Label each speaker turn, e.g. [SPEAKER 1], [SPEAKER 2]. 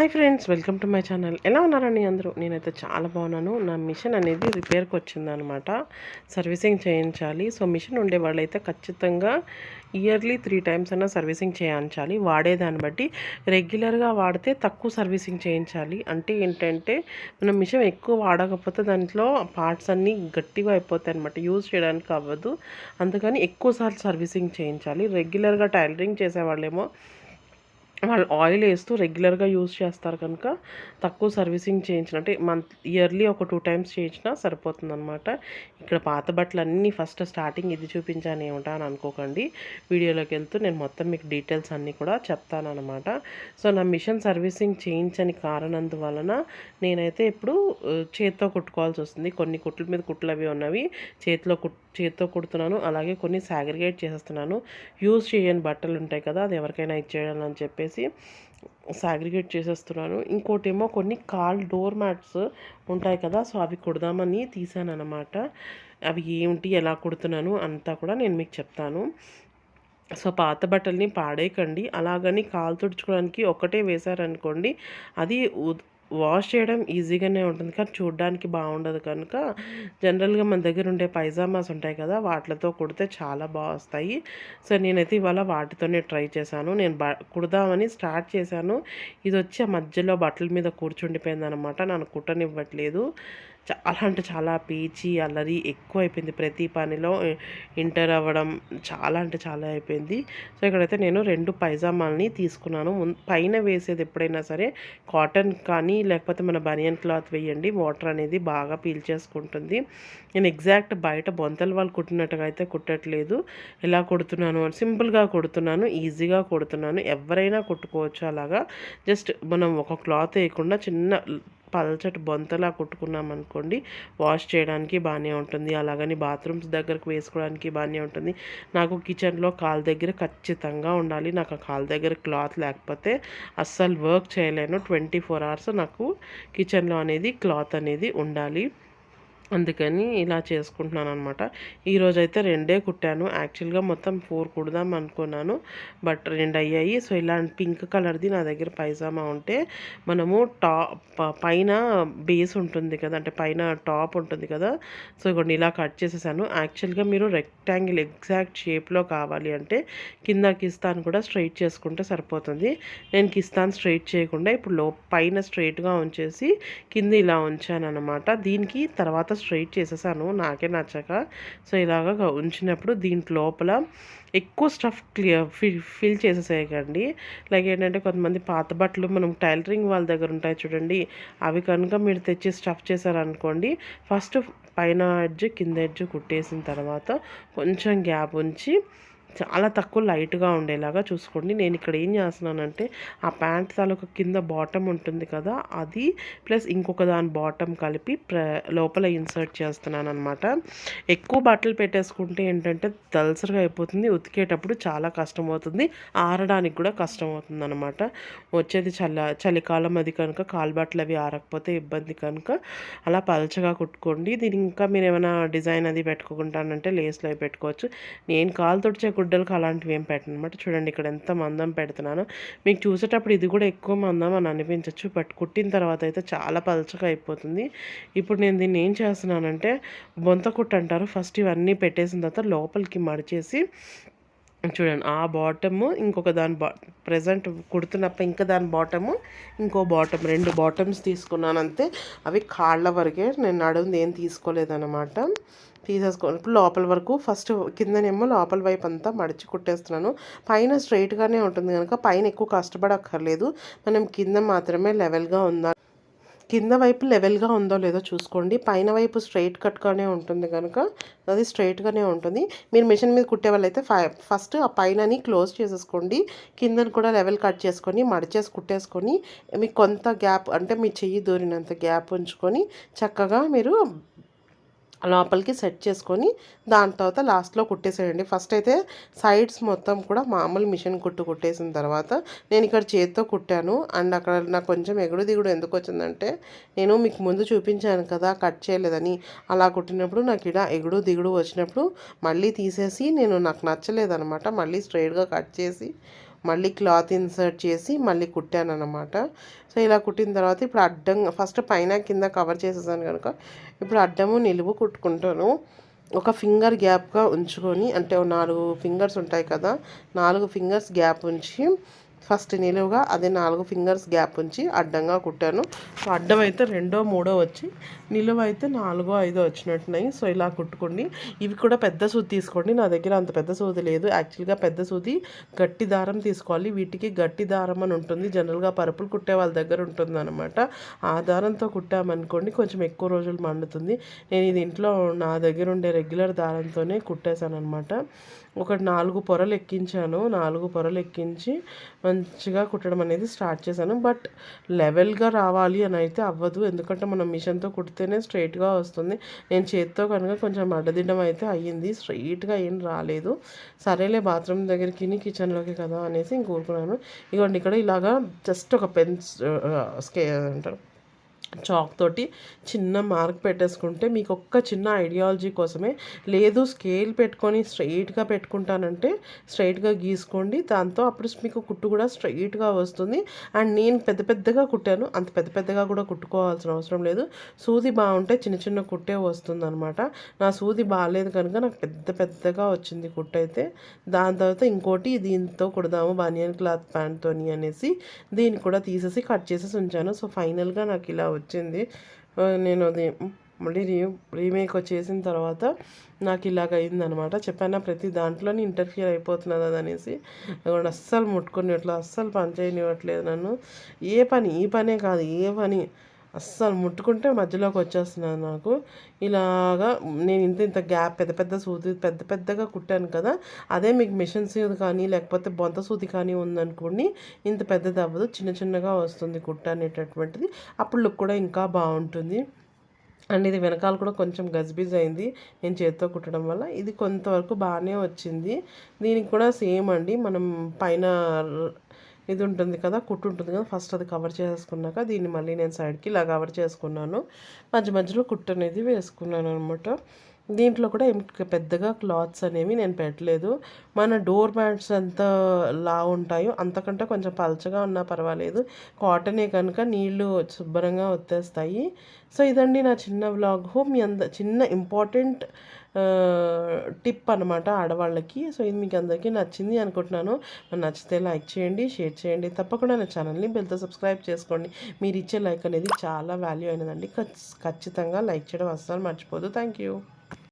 [SPEAKER 1] Hi friends welcome to my channel. ఎలా ఉన్నారండి అందరూ? నేనైతే చాలా బాగున్నాను. నా మిషన్ అనేది రిపేర్కి వచ్చిందనమాట సర్వీసింగ్ చేయించాలి. సో మిషన్ ఉండే వాళ్ళైతే ఖచ్చితంగా ఇయర్లీ త్రీ టైమ్స్ అయినా సర్వీసింగ్ చేయించాలి. వాడేదాన్ని బట్టి రెగ్యులర్గా వాడితే తక్కువ సర్వీసింగ్ చేయించాలి. అంటే ఏంటంటే మనం మిషన్ ఎక్కువ వాడకపోతే దాంట్లో పార్ట్స్ అన్నీ గట్టిగా అయిపోతాయి అనమాట యూజ్ చేయడానికి అవ్వదు. అందుకని ఎక్కువసార్లు సర్వీసింగ్ చేయించాలి. రెగ్యులర్గా టైలరింగ్ చేసేవాళ్ళేమో వాళ్ళు ఆయిల్ వేస్తూ రెగ్యులర్గా యూజ్ చేస్తారు కనుక తక్కువ సర్వీసింగ్ చేయించిన అంటే మంత్ ఇయర్లీ ఒక టూ టైమ్స్ చేయించినా సరిపోతుందనమాట ఇక్కడ పాత బట్టలు అన్నీ ఫస్ట్ స్టార్టింగ్ ఇది చూపించాను ఏమిటా అని అనుకోకండి. వీడియోలోకి వెళ్తూ నేను మొత్తం మీకు డీటెయిల్స్ అన్నీ కూడా చెప్తానమాట సో నా మిషన్ సర్వీసింగ్ చేయించని కారణందువలన నేనైతే ఇప్పుడు చేతితో చేత్తో కుట్టుకోవాల్సి వస్తుంది. కొన్ని కుట్ల మీద కుట్లు అవి ఉన్నవి చేతిలో కుట్ చేత్తో కుడుతున్నాను. అలాగే కొన్ని సాగ్రిగేట్ చేసేస్తున్నాను. యూజ్ చేయని బట్టలు ఉంటాయి కదా అది ఎవరికైనా ఇచ్చేయాలని అని చెప్పేసి సాగ్రిగేట్ చేసేస్తున్నాను. ఇంకోటేమో కొన్ని కాల్ డోర్ మ్యాట్స్ ఉంటాయి కదా సో అవి కుడదామని తీసాను అనమాట అవి ఏమిటి ఎలా కుడుతున్నాను అంతా కూడా నేను మీకు చెప్తాను. సో పాత బట్టల్ని పాడేయకండి. అలాగని కాలు తుడుచుకోవడానికి ఒకటే వేశారనుకోండి అది ఉద్- వాష్ చేయడం ఈజీగానే ఉంటుంది. కానీ చూడడానికి బాగుండదు కనుక జనరల్గా మన దగ్గర ఉండే పైజామాస్ ఉంటాయి కదా వాటితో కుడితే చాలా బాగా వస్తాయి. సో నేనైతే ఇవాళ వాటితోనే ట్రై చేశాను. నేను బ కుడదామని స్టార్ట్ చేశాను. ఇది వచ్చి ఆ మధ్యలో బట్టల మీద కూర్చుండిపోయింది అనమాట నన్ను కుట్టనివ్వట్లేదు. చాలా అంటే చాలా పీచి అల్లరి ఎక్కువ అయిపోయింది ప్రతి పనిలో. ఇంటర్ అవ్వడం చాలా అంటే చాలా అయిపోయింది. సో ఇక్కడైతే నేను రెండు పైజామాల్ని తీసుకున్నాను. పైన వేసేది ఎప్పుడైనా సరే కాటన్ కానీ లేకపోతే మన బనియన్ క్లాత్ వేయండి. వాటర్ అనేది బాగా పీల్చేసుకుంటుంది నేను ఎగ్జాక్ట్ బయట బొంతలు వాళ్ళు కుట్టినట్టుగా అయితే కుట్టట్లేదు. ఎలా కుడుతున్నాను? సింపుల్గా కుడుతున్నాను ఈజీగా కుడుతున్నాను. ఎవరైనా కుట్టుకోవచ్చు అలాగా. జస్ట్ మనం ఒక క్లాత్ వేయకుండా చిన్న పల్చటి బొంతలా కుట్టుకున్నాం అనుకోండి వాష్ చేయడానికి బాగానే ఉంటుంది. అలాగని బాత్రూమ్స్ దగ్గరకు వేసుకోవడానికి బాగానే ఉంటుంది. నాకు కిచెన్లో కాల్ దగ్గర ఖచ్చితంగా ఉండాలి. నాకు ఆ కాల్ దగ్గర క్లాత్ లేకపోతే అస్సలు వర్క్ చేయలేను. ట్వంటీ ఫోర్ అవర్స్ నాకు కిచెన్లో అనేది క్లాత్ అనేది ఉండాలి. అందుకని ఇలా చేసుకుంటున్నాను అనమాట ఈరోజైతే రెండే కుట్టాను. యాక్చువల్గా మొత్తం ఫోర్ కుడదాం అనుకున్నాను. బట్ రెండు అయ్యాయి. సో ఇలాంటి పింక్ కలర్ది నా దగ్గర పైజామా ఉంటే మనము టాప్ పైన బేస్ ఉంటుంది కదా అంటే పైన టాప్ ఉంటుంది కదా సో ఇక్కడ ఇలా కట్ చేసేసాను. యాక్చువల్గా మీరు రెక్టాంగిల్ ఎగ్జాక్ట్ షేప్లో కావాలి అంటే కింద కిస్తాన్ కూడా స్ట్రైట్ చేసుకుంటే సరిపోతుంది. నేను కిస్తాన్ స్ట్రైట్ చేయకుండా ఇప్పుడు లో పైన స్ట్రైట్గా ఉంచేసి కింద ఇలా ఉంచాను అనమాట దీనికి తర్వాత స్ట్రైట్ చేసేసాను నాకే నచ్చక. సో ఇలాగ ఉంచినప్పుడు దీంట్ లోపల ఎక్కువ స్టఫ్ క్లియర్ ఫిల్ ఫిల్ చేసేసేయకండి. లైక్ ఏంటంటే కొంతమంది పాత బట్టలు మనం టైలరింగ్ వాళ్ళ దగ్గర ఉంటాయి చూడండి అవి కనుక మీరు తెచ్చి స్టఫ్ చేశారనుకోండి ఫస్ట్ పైన ఎడ్జ్ కింద ఎడ్జ్ కుట్టేసిన తర్వాత కొంచెం గ్యాప్ ఉంచి చాలా తక్కువ లైట్గా ఉండేలాగా చూసుకోండి. నేను ఇక్కడ ఏం చేస్తున్నానంటే ఆ ప్యాంట్ తాలూకా కింద బాటమ్ ఉంటుంది కదా అది ప్లస్ ఇంకొక దాని బాటమ్ కలిపి లోపల ఇన్సర్ట్ చేస్తున్నాను అనమాట ఎక్కువ బట్టలు పెట్టేసుకుంటే ఏంటంటే దల్సరిగా అయిపోతుంది ఉతికేటప్పుడు చాలా కష్టం అవుతుంది ఆరడానికి కూడా కష్టం అవుతుంది అనమాట వచ్చేది చల్ల చలికాలం అది కనుక కాలుబట్టలు అవి ఆరకపోతే ఇబ్బంది కనుక అలా పలచగా కుట్టుకోండి. దీని ఇంకా మీరు ఏమైనా డిజైన్ అది పెట్టుకుంటానంటే లేస్లో అవి పెట్టుకోవచ్చు. నేను కాలు తుడిచే గుడ్డలకు అలాంటివి ఏం పెట్టను అనమాట చూడండి ఇక్కడ ఎంత మందం పెడుతున్నాను. మీకు చూసేటప్పుడు ఇది కూడా ఎక్కువ మందం అని అనిపించవచ్చు బట్ కుట్టిన తర్వాత అయితే చాలా పలచగా అయిపోతుంది. ఇప్పుడు నేను దీన్ని ఏం చేస్తున్నానంటే బొంత కుట్టు అంటారు. ఫస్ట్ ఇవన్నీ పెట్టేసిన తర్వాత లోపలికి మడిచేసి చూడండి ఆ బాటము ఇంకొక దాని బా ప్రజెంట్ కుడుతున్నప్పుడు ఇంకా దాని బాటము ఇంకో బాటమ్ రెండు బాటమ్స్ తీసుకున్నాను అంతే. అవి కాళ్ళ వరకే నేను నడుము ఏం తీసుకోలేదన్నమాట. తీసేసుకో ఇప్పుడు లోపల వరకు ఫస్ట్ కిందనేమో లోపల వైపు అంతా మడిచి కుట్టేస్తున్నాను. పైన స్ట్రైట్గానే ఉంటుంది కనుక పైన ఎక్కువ కష్టపడక్కర్లేదు. మనం కింద మాత్రమే లెవెల్గా ఉందా కింద వైపు లెవెల్గా ఉందో లేదో చూసుకోండి. పైన వైపు స్ట్రైట్ కట్గానే ఉంటుంది కనుక అది స్ట్రైట్గానే ఉంటుంది. మీరు మిషన్ మీద కుట్టే వాళ్ళైతే ఫస్ట్ ఆ పైనని క్లోజ్ చేసేసుకోండి. కిందను కూడా లెవెల్ కట్ చేసుకొని మడిచేసి కుట్టేసుకొని మీకు కొంత గ్యాప్ అంటే మీ చెయ్యి దూరినంత గ్యాప్ ఉంచుకొని చక్కగా మీరు లోపలికి సెట్ చేసుకొని దాని తర్వాత లాస్ట్లో కుట్టేసేయండి. ఫస్ట్ అయితే సైడ్స్ మొత్తం కూడా మామూలు మిషన్ కుట్టు కుట్టేసిన తర్వాత నేను ఇక్కడ చేతితో కుట్టాను. అండ్ అక్కడ నాకు కొంచెం ఎగుడు దిగుడు ఎందుకు వచ్చిందంటే నేను మీకు ముందు చూపించాను కదా కట్ చేయలేదని. అలా కుట్టినప్పుడు నాకు ఇలా ఎగుడు దిగుడు వచ్చినప్పుడు మళ్ళీ తీసేసి నేను నాకు నచ్చలేదనమాట మళ్ళీ స్ట్రైట్గా కట్ చేసి మళ్ళీ క్లాత్ ఇన్సర్ట్ చేసి మళ్ళీ కుట్టాను అనమాట సో ఇలా కుట్టిన తర్వాత ఇప్పుడు అడ్డంగా ఫస్ట్ పైన కింద కవర్ చేసేసాను కనుక ఇప్పుడు అడ్డము నిలువు కుట్టుకుంటాను. ఒక ఫింగర్ గ్యాప్గా ఉంచుకొని అంటే నాలుగు ఫింగర్స్ ఉంటాయి కదా నాలుగు ఫింగర్స్ గ్యాప్ ఉంచి ఫస్ట్ నిలువుగా అదే నాలుగు ఫింగర్స్ గ్యాప్ ఉంచి అడ్డంగా కుట్టాను. సో అడ్డం అయితే రెండో మూడో వచ్చి నిలువ అయితే నాలుగో ఐదో వచ్చినట్టున్నాయి. సో ఇలా కుట్టుకోండి. ఇవి కూడా పెద్ద సూది తీసుకోండి. నా దగ్గర అంత పెద్ద సూది లేదు. యాక్చువల్గా పెద్ద సూది గట్టి దారం తీసుకోవాలి. వీటికి గట్టి దారం అని ఉంటుంది. జనరల్గా పరుపులు కుట్టే వాళ్ళ దగ్గర ఉంటుంది అనమాట ఆ దారంతో కుట్టామనుకోండి కొంచెం ఎక్కువ రోజులు మండుతుంది. నేను ఇది ఇంట్లో నా దగ్గర ఉండే రెగ్యులర్ దారంతోనే కుట్టేశాను అనమాట ఒక నాలుగు పొరలు ఎక్కించాను. నాలుగు పొరలు ఎక్కించి మంచిగా కుట్టడం అనేది స్టార్ట్ చేశాను. బట్ లెవెల్గా రావాలి అని అయితే అవ్వదు. ఎందుకంటే మనం మిషన్తో కుడితేనే స్ట్రైట్గా వస్తుంది. నేను చేతితో కనుక కొంచెం అడ్డదిడ్డం అయితే అయ్యింది. స్ట్రైట్గా ఏం రాలేదు. సరేలే బాత్రూమ్ దగ్గరికి కిచెన్లోకి కదా అనేసి ఇంకోరుకున్నాను ఇగోండి ఇక్కడ ఇలాగా జస్ట్ ఒక పెన్స్ స్కే అంటారు. చాక్ తోటి చిన్న మార్క్ పెట్టేసుకుంటే మీకు ఒక్క చిన్న ఐడియాలజీ కోసమే. లేదు స్కేల్ పెట్టుకొని స్ట్రైట్గా పెట్టుకుంటానంటే స్ట్రైట్గా గీసుకోండి. దాంతో అప్పుడు మీకు కుట్టు కూడా స్ట్రైట్గా వస్తుంది. అండ్ నేను పెద్ద పెద్దగా కుట్టాను. అంత పెద్ద పెద్దగా కూడా కుట్టుకోవాల్సిన అవసరం లేదు. సూది బాగుంటే చిన్న చిన్న కుట్టే వస్తుంది అనమాట నా సూది బాగాలేదు కనుక నాకు పెద్ద పెద్దగా వచ్చింది కుట్టు అయితే. దాని తర్వాత ఇంకోటి దీంతో కుడదాము బనియన్ క్లాత్ ప్యాంట్తోని అనేసి దీన్ని కూడా తీసేసి కట్ చేసేసి ఉంచాను. సో ఫైనల్గా నాకు ఇలా వచ్చింది. నేను అది మళ్ళీ రీ రీమేక్ చేసిన తర్వాత నాకు ఇలాగ అయిందనమాట చెప్పాను ప్రతి దాంట్లోనే ఇంటర్ఫియర్ అయిపోతున్నది అనేసి. అనేసి అస్సలు ముట్టుకునేట్లు అస్సలు పని చేయనివ్వట్లేదు నన్ను. ఏ పని ఈ పనే కాదు ఏ పని. అస్సలు ముట్టుకుంటే మధ్యలోకి వచ్చేస్తున్నాను నాకు. ఇలాగా నేను ఇంత ఇంత గ్యాప్ పెద్ద పెద్ద సూది పెద్ద పెద్దగా కుట్టాను కదా అదే మీకు మిషన్ సూది కానీ లేకపోతే బొంత సూది కానీ ఉందనుకోండి ఇంత పెద్దది అవ్వదు చిన్న చిన్నగా వస్తుంది కుట్ట అనేటటువంటిది. అప్పుడు లుక్ కూడా ఇంకా బాగుంటుంది. అండ్ ఇది వెనకాల కూడా కొంచెం గజ్బిజ్ అయింది నేను చేతితో కుట్టడం వల్ల. ఇది కొంతవరకు బాగానే వచ్చింది. దీనికి కూడా సేమ్ అండి. మనం పైన ఇది ఉంటుంది కదా కుట్టు ఉంటుంది కదా ఫస్ట్ అది కవర్ చేసుకున్నాక దీన్ని మళ్ళీ నేను సైడ్కి ఇలా కవర్ చేసుకున్నాను. మధ్య మధ్యలో కుట్టు అనేది వేసుకున్నాను అనమాట దీంట్లో కూడా ఏం పెద్దగా క్లాత్స్ అనేవి నేను పెట్టలేదు. మన డోర్ మ్యాట్స్ ఎంత లా ఉంటాయో అంతకంటే కొంచెం పలచగా ఉన్నా పర్వాలేదు. కాటనే కనుక నీళ్ళు శుభ్రంగా వచ్చేస్తాయి సో ఇదండి నా చిన్న వ్లాగ్. హోమ్ మీ అంద చిన్న ఇంపార్టెంట్ టిప్ అనమాట ఆడవాళ్ళకి. సో ఇది మీకు అందరికీ నచ్చింది అనుకుంటున్నాను. నచ్చితే లైక్ చేయండి షేర్ చేయండి. తప్పకుండా నా ఛానల్ని బెల్తో సబ్స్క్రైబ్ చేసుకోండి. మీరు ఇచ్చే లైక్ అనేది చాలా వాల్యూ అయినదండి. ఖచ్చితంగా లైక్ చేయడం అస్సలు మర్చిపోదు. Thank you.